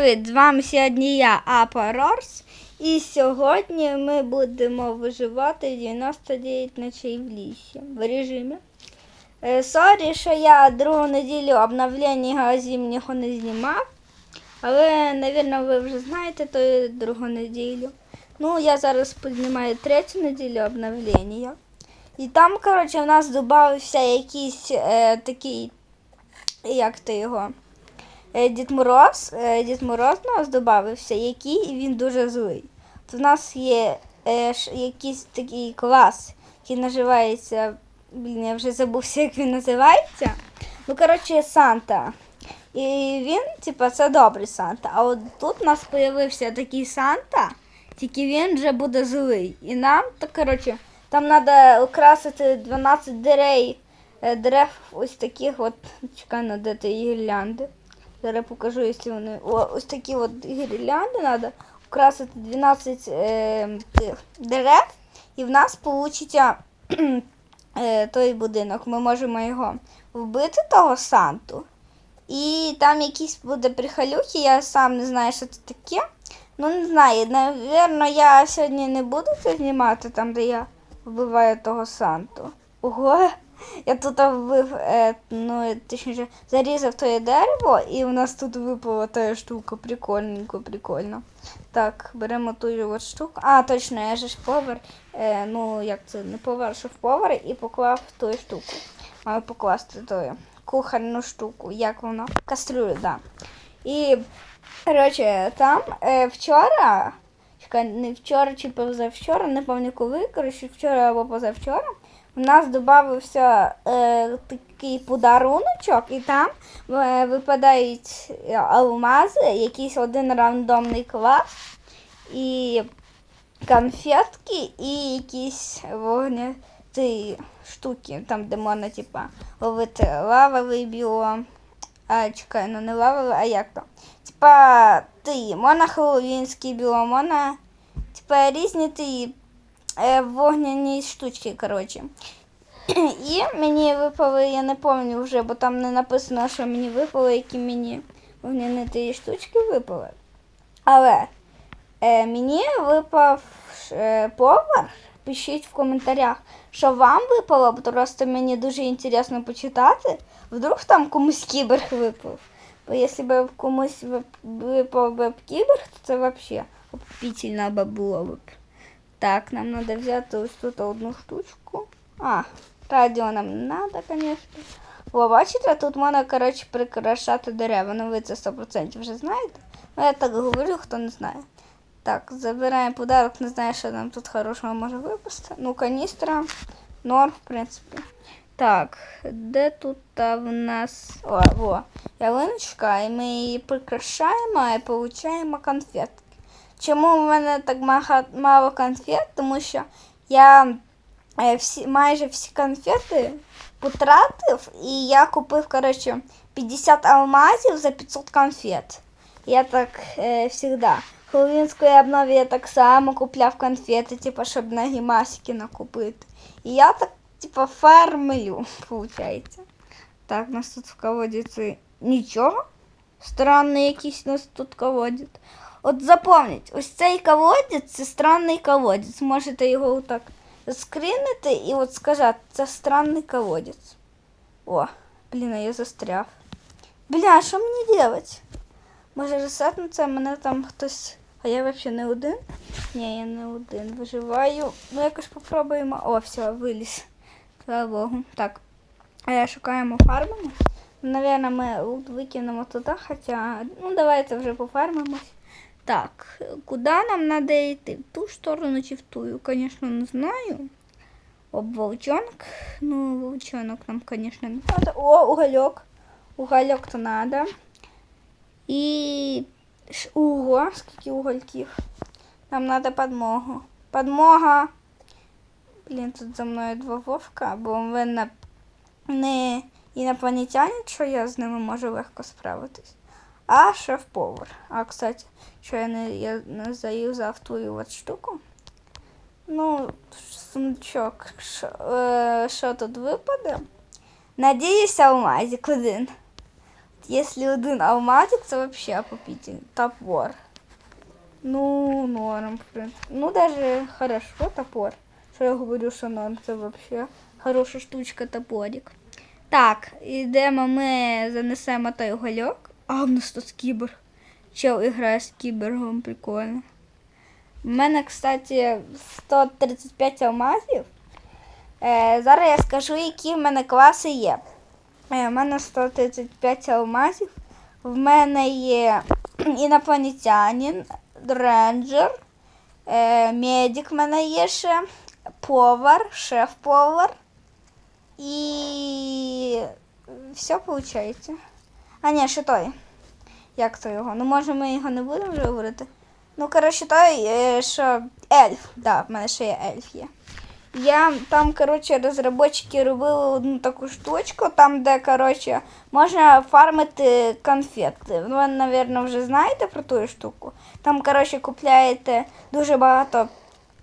Привіт, з вами сьогодні я, Апа Рорс. І сьогодні ми будемо виживати 99 ночей в лісі в режимі. Е, Сорі, що я другу неділю обновлення зимнього не знімав. Але, напевно, ви вже знаєте ту другу неділю. Ну, я зараз познімаю третю неділю обновлення. І там, коротше, у нас додався якийсь е, такий, як то його, Дід Мороз. Е, Дід Мороз у нас додався, який він дуже злий. То в нас є е, якийсь такий клас, який називається. Блін, я вже забувся, як він називається. Ну, коротше, Санта. І він, типа, це добрий Санта. А от тут у нас з'явився такий Санта, тільки він вже буде злий. І нам, то, коротше, там треба украсити 12 дерев, е, дерев ось таких от, чекай, на де ти гірлянди. Зараз покажу, якщо вони. О, ось такі от гірлянди треба украсити 12 е, дерев, і в нас вийде е, той будинок. Ми можемо його вбити, того Санту. І там якісь буде прихалюхи, я сам не знаю, що це таке. Ну, не знаю, напевно, я сьогодні не буду це знімати, там, де я вбиваю того Санту. Ого, я тут вбив, е, ну, точніше, зарізав твоє дерево, і у нас тут випала та штука. Прикольненько, прикольно. Так, беремо ту от штуку. А, точно, я же ж повар. Е, ну, як це, не повар, шеф повар, і поклав ту штуку. Маю покласти ту кухонну штуку. Як воно? Кастрюлю, да. І, коротше, там е, вчора, чекай, не вчора чи позавчора, не пам'ятаю коли, коротше, вчора або позавчора, у нас додався е, такий подаруночок, і там е, випадають алмази, якийсь один рандомний клас, і конфетки, і якісь вогняті штуки, там, де можна, типа, ловити лавовий біом. А, чекай, ну не лавовий, а як то? Типа, ти, можна хеллоуінський біом, можна, типа, різні е, вогняні штучки, коротше. І мені випали, я не пам'ятаю вже, бо там не написано, що мені випали, які мені вогняні ті штучки випали. Але е, мені випав е, повар. Пишіть в коментарях, що вам випало, бо просто мені дуже інтересно почитати. Вдруг там комусь кіберг випав. Бо якщо б комусь випав би кіберг, то це взагалі опітільно би було б. Так, нам треба взяти ось тут одну штучку. А, радіо нам треба, звісно. О, бачите, тут можна, коротше, прикрашати дерева. Ну ви це 100% вже знаєте. Ну, я так говорю, хто не знає. Так, забираємо подарок, не знаю, що нам тут хорошого може випасти. Ну, каністра, норм, в принципі. Так, де тут в нас. О, о, ялиночка, і ми її прикрашаємо і отримуємо конфетки. Чому в мене так мага- мало конфет? Тому що я е, всі, майже всі конфети потратив, і я купив, коротше, 50 алмазів за 500 конфет. Я так е, всегда. В Хеллоуінської обнові я так само купляв конфети, типу, щоб на гімасики накупити. І я так, типу, фармлю, виходить. Так, у нас тут в колодязі нічого. Странний якийсь у нас тут колодязь. От запам'ять, ось цей колодязь це странний колодязь. Можете його отак скринити і от сказати, це странний колодязь. О, блін, я застряв. Бля, що мені делать? Може ресетнуться, мене там хтось. А я взагалі не один? Ні, я не один. Виживаю. Ну якось попробуємо. О, все, виліз. Слава Богу. Так. А я шукаємо фармимо. Наверно, ми лут викинемо туди, хоча. Ну, давайте вже пофармимось. Так, куди нам треба йти? В ту сторону чи в ту? Звісно, не знаю. Об волчонок. Ну, волчонок нам, звісно, не треба. О, угольок. Угольок то треба. І ого, скільки угольків. Нам треба подмогу. Подмога. Блін, тут за мною два вовка, бо на... не інопланетяни, що я з ними можу легко справитись. А шеф-повар. А, кстати, що я я не заюзав ту от штуку. Ну, сундучок. Що, е, тут випаде? Надіюся, алмазик один. Якщо один алмазик, це взагалі попіть. Топор. Ну, норм, в принципі. Ну, даже хорошо топор. Що я говорю, що норм, це взагалі хороша штучка топорик. Так, ідемо ми занесемо той гольок. А, в нас тут кібер. Чел грає з кібергом, прикольно. У мене, кстати, 135 алмазів. Е, зараз я скажу, які в мене класи є. Е, У мене 135 алмазів. В мене є інопланетянин, рейнджер, е, медик в мене є ще, повар, шеф-повар. І все виходить. А ні, ще той. Як то його? Ну, може, ми його не будемо вже говорити. Ну, коротше, той, е, що ельф. Да, в мене ще є ельф є. Я там, коротше, розробники робили одну таку штучку, там, де, коротше, можна фармити конфети. Ви, мабуть, вже знаєте про ту штуку. Там, коротше, купляєте дуже багато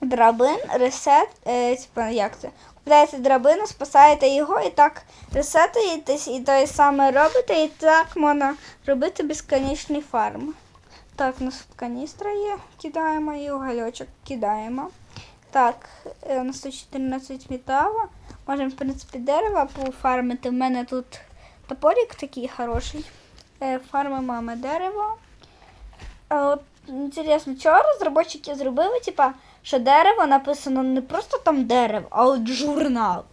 драбин, ресет, е, як це? Купляєте драбину, спасаєте його і так ресетуєтесь, і те саме робите, і так можна робити безконечний фарм. Так, у нас тут каністра є, кидаємо і угольочок кидаємо. Так, е, у нас тут 14 металу. Можемо, в принципі, дерево пофармити. У мене тут топорик такий хороший. Е, Фармимо ми дерево. От інтересно, чого розробники зробили, типа, що дерево написано не просто там дерево, а от журнал.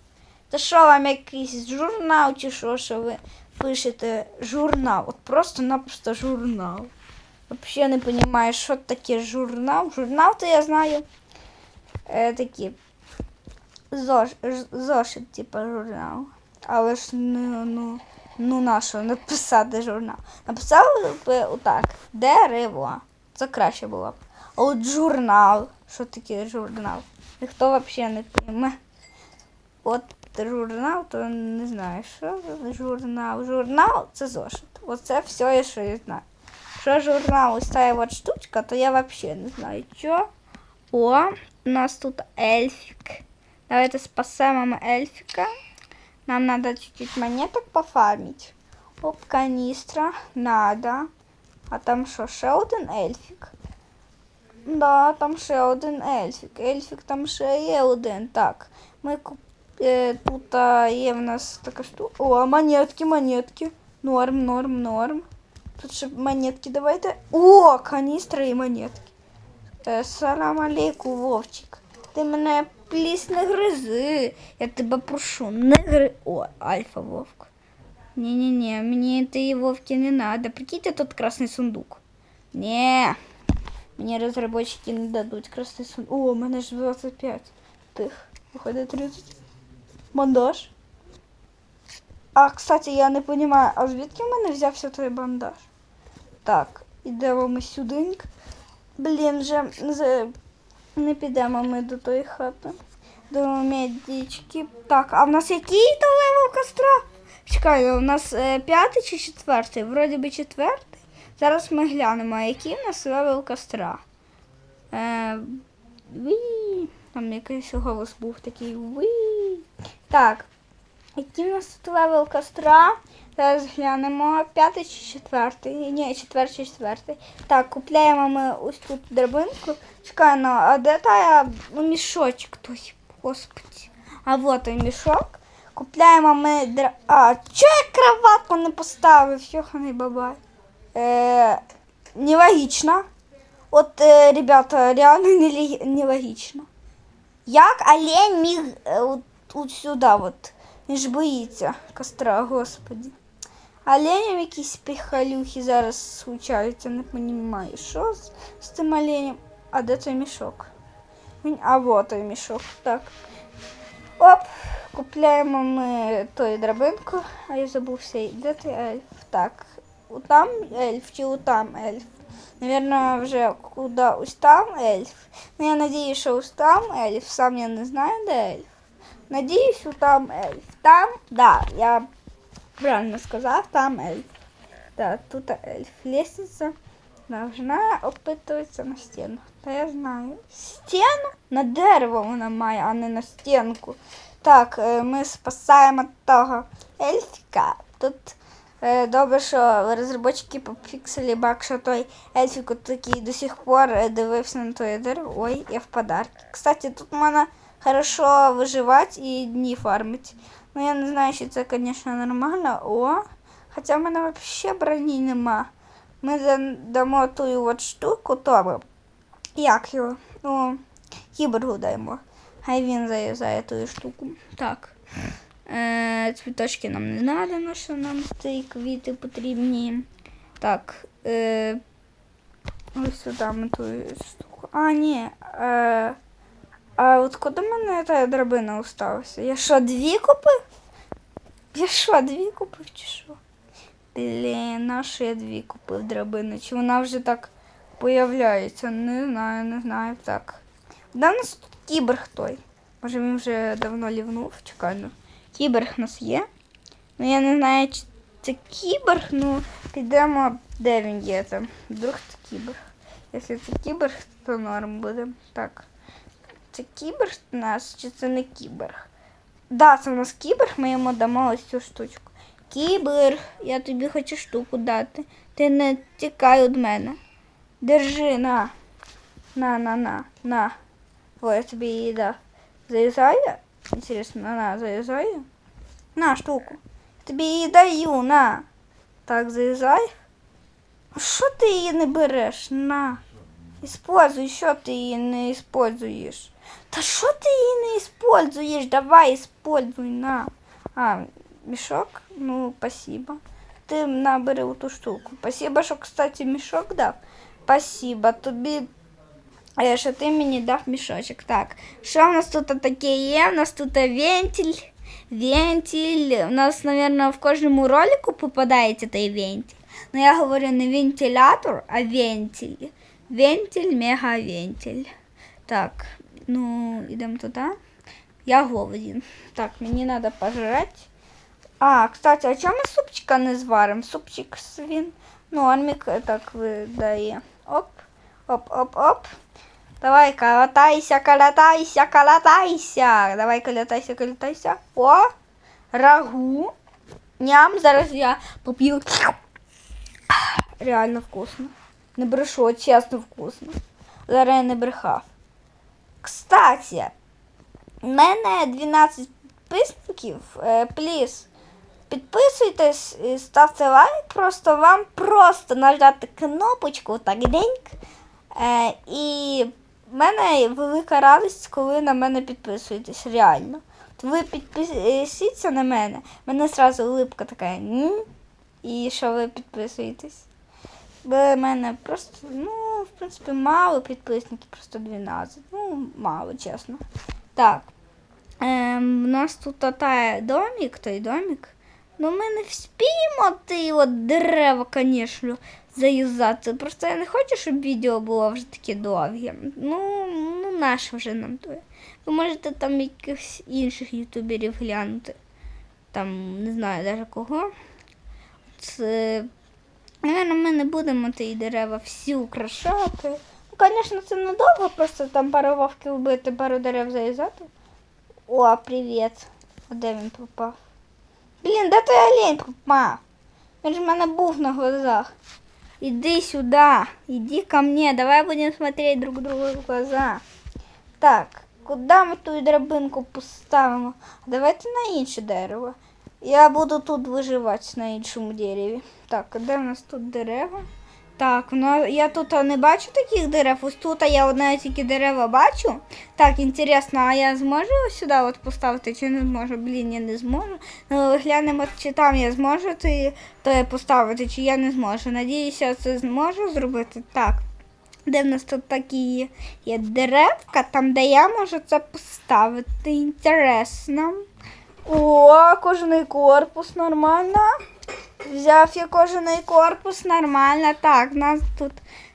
Це що вам якийсь журнал чи що, що ви пишете журнал? От просто-напросто журнал. Взагалі не розумію, що таке журнал. Журнал, то я знаю. Е, такі зош, зошит, типу, журнал. Але ж ну, ну, ну на що написати журнал. Написали би отак. Дерево. Це краще було б. А от журнал. Що таке журнал? Ніхто взагалі не пойме. От журнал, то не знаю, що за журнал. Журнал це зошит. Оце все, що я знаю. Що журнал ось ця от штучка, то я взагалі не знаю, що. О, у нас тут ельфик. Давайте спасемо ельфика. Нам надо чуть-чуть монеток пофармить. Оп, каністра. Надо. А там що, ще один ельфик? Да, там ще один ельфик. Ельфик там ще є один. Так. Ми куп... е, тут а, є в нас така штука. О, монетки, монетки. Норм, норм, норм. Тут ще монетки давайте. О, каністра і монетки. Е, Салам алейку, Вовчик. Ти мене пліс не гризи. Я тебе прошу, не гри. О, Альфа Вовк. Не-не-не, мне этой Вовки не надо. Прикиньте, тут красный сундук. Не, Мне разработчики не дадут красный сундук. О, у мене ж 25. Тих, виходить 30. Бандаж. А, кстати, я не понимаю, а звідки в мене взявся той бандаж? Так, ідемо ми сюденьк. Блін, вже не підемо ми до тої хати. До медички. Так, а в нас який то левел костра? Чекай, у нас е, п'ятий чи четвертий? Вроді би четвертий. Зараз ми глянемо, який у нас левел костра. Е, віі. Там якийсь голос був такий віі. Так. Який у нас тут левел костра? Зараз глянемо. П'ятий чи четвертий? Ні, четвертий, чи четвертий. Так, купляємо ми ось тут драбинку. Чекай, ну, а де та ну, мішочок той? Господи. А вот той мішок. Купляємо ми дра... А, чого я кроватку не поставив? Йоханий бабай. Е, нелогічно. От, е, ребята, реально нелогічно. Як олень міг е, от, от сюди, от. Він ж боїться костра, господи. Оленям якісь прихалюхи зараз случаються, не розумію, що з, з тим оленем. А де той мішок? А вот той мішок. Так. Оп, купляємо ми той драбинку, а я забувся, де той ельф. Так, там ельф чи там ельф? Наверное, вже куди ось там ельф. Ну, я надію, що ось там ельф, сам я не знаю, де ельф. Надіюсь, там ельф. Там, да, я правильно сказав, там ельф. Да, тут ельф. Лестница должна опитуватися на стіну. Та я знаю. Стіну? На дерево вона має, а не на стінку. Так, е, ми спасаємо того ельфіка. Тут добре, що розробники пофіксили баг, що той ельфік такий до сих пор е, дивився на той дерево. Ой, я в подарки. Кстати, тут можна хорошо виживати і дні фармити. Ну я не знаю, чи це, звісно, нормально. О, хоча в мене взагалі броні нема. Ми да- дамо ту от штуку тому. Як його? Ну, кіборгу даємо. Хай він заюзає ту штуку. Так. Е, цвіточки нам не треба, що нам ці квіти потрібні. Так. Е, ось сюди ми ту штуку. А, ні. Е, а от куди в мене та драбина осталася? Я що, дві купив? Я що, дві купив чи що? Блін, на що я дві купив драбини? Чи вона вже так появляється? Не знаю, не знаю. Так. Да у нас тут кіберг той. Може він вже давно лівнув, чекай. ну. Кіберг у нас є. Ну я не знаю, чи це кіберг, ну підемо, де він є там. Вдруг це кіберг. Якщо це кіберг, то норм буде. Так. Це кіберг у нас чи це не кіберг? Да, це у нас кіберг, ми йому дамо ось цю штучку. Кіберг, я тобі хочу штуку дати. Ти не тікай від мене. Держи, на. На, на, на, на. О, я тобі її дав. Залізає? Інтересно, на, на, залізає? На штуку. Я тобі її даю, на. Так, залізай. А Що ти її не береш? На. Используй, що ти її не используєш? Та що ти її не используєш? Давай, используй, на. А, мішок? Ну, спасибо. Ти набери ту штуку. Спасибо, що, кстати, мішок дав. Спасибо. Тобі Е, що ти мені дав мішочок. Так, що в нас тут таке є? У нас тут вентиль, вентиль. У нас, мабуть, в кожному ролику попадається той вентиль. Ну, я говорю не вентилятор, а вентиль. Вентиль, мегавентиль. Так, ну, йдемо туди. Я голоден. Так, мені треба пожрати. А, кстати, а чому ми супчика не зваримо? Супчик свін. Ну, армік так видає. Оп, Оп, оп, оп. Давай, калатайся, калатайся, калатайся. Давай, калатайся, калатайся. О, рагу. Ням, зараз я поп'ю. Реально вкусно. Не брешу, чесно вкусно. Зараз я не брехав. Кстати, в мене 12 підписників. Е, Пліз, підписуйтесь, ставте лайк. Просто вам просто нажати кнопочку так деньк. Е, і в мене велика радість, коли на мене підписуєтесь, реально. От ви підпишіться на мене, в мене одразу улипка така. «М?» І що ви підписуєтесь? Бо в мене просто, ну, в принципі, мало підписників, просто 12. Ну, мало, чесно. Так. Ем, у нас тут та домик, той домик. Ну, ми не вспіємо ті от дерева, звісно, заюзати. Просто я не хочу, щоб відео було вже таке довге. Ну, ну наше вже нам то. Ви можете там якихось інших ютуберів глянути. Там, не знаю навіть кого. Це, наверное, ми не будемо ті дерева всі украшати. Ну, звісно, це недовго, просто там пару вовків вбити, пару дерев заїзати. О, привіт. А де він пропав? Блін, де той олень пропав? Він ж в мене був на глазах. Иди сюда, иди ко мне, давай будем смотреть друг другу в глаза. Так, куда ми ту драбинку поставимо? Давайте на інше дерево. Я буду тут виживати на іншому дереві. Так, де в нас тут дерева? Так, ну я тут не бачу таких дерев. Ось тут я одне тільки дерева бачу. Так, інтересно, а я зможу сюди от поставити чи не зможу? Блін, я не зможу. Ну, глянемо, чи там я зможу то поставити, чи я не зможу. Надіюся, це зможу зробити. Так. Де в нас тут такі є деревка, там де я можу це поставити. Інтересно. О, кожний корпус нормально. Взяв я кожаний корпус, нормально. Так, нас тут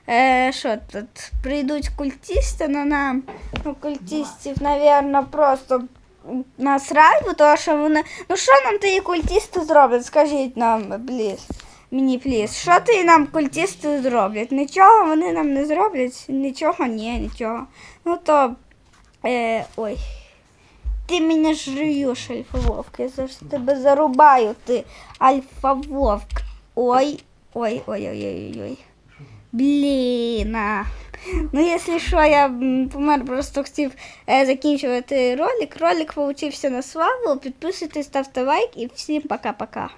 е, що тут? Прийдуть культисти на нам. Ну, культистів, напевно, просто насрать, тому що вони. Ну що нам ті культисти зроблять? Скажіть нам, пліз. Мені пліз. Що ти нам культисти зроблять? Нічого вони нам не зроблять. Нічого, ні, нічого. Ну то. Е, ой. Ти мене жуєш, альфа-вовк. Я зараз тебе зарубаю, ти альфа-вовк. Ой, ой, ой, ой, ой, ой. Блін. Ну, якщо що, я помер, просто хотів е, закінчувати ролик. Ролик получився на славу. Підписуйтесь, ставте лайк і всім пока-пока.